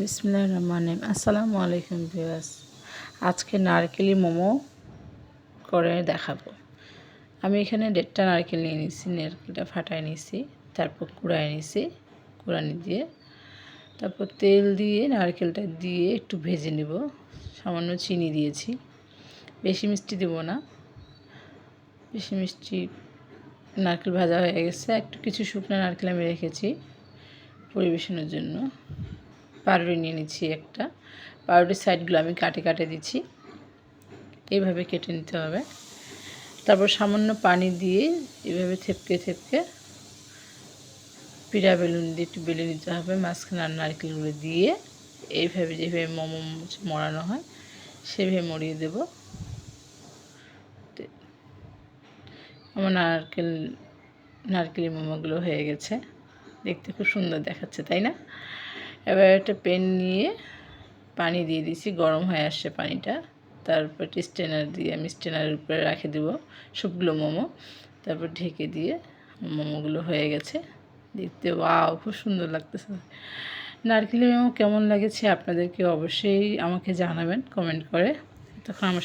বিসমুল্লাহ রহমান রহিম। আসসালামু আলাইকুম ভিউয়ার্স। আজকে নারকেলি মোমো করে দেখাবো। আমি এখানে দেড়টা নারকেল নিয়ে নিয়েছি, নারকেলটা ফাটাই নিয়েছি, তারপর কুড়াই নিয়েছি, কুড়ানি দিয়ে। তারপর তেল দিয়ে, নারকেলটা দিয়ে একটু ভেজে নেব। সামান্য চিনি দিয়েছি। বেশি মিষ্টি দেব না। বেশি মিষ্টি নারকেল ভাজা হয়ে গেছে। একটু কিছু শুকনো নারকেল আমি রেখেছি পরিবেশনের জন্য। পাউরুটি নিয়ে নিচ্ছি একটা। পাউরুটির সাইডগুলো আমি কাটে কাটে দিচ্ছি। এইভাবে কেটে নিতে হবে। তারপর সামান্য পানি দিয়ে এভাবে থেপকে থেপকে পিড়া বেলুন দিয়ে একটু বেলে নিতে হবে। মাঝখানে আর নারকেলগুলো দিয়ে এইভাবে যেভাবে মোমো মরানো হয়, সেভাবে মরিয়ে দেব। আমার নারকেল নারকেলি মোমোগুলো হয়ে গেছে। দেখতে খুব সুন্দর দেখাচ্ছে, তাই না? এবার একটা পেন নিয়ে পানি দিয়ে দিছি, গরম হয়ে আসছে পানিটা। তারপর স্টেনার দিয়ে আমি স্টেনারের উপরে রাখে দেবো সবগুলো মোমো। তারপর ঢেকে দিয়ে মোমোগুলো হয়ে গেছে। দেখতে ওয়াও, খুব সুন্দর লাগতেছে। নারকেলি মোমো কেমন লাগেছে আপনাদেরকে অবশ্যই আমাকে জানাবেন, কমেন্ট করে। তখন আমার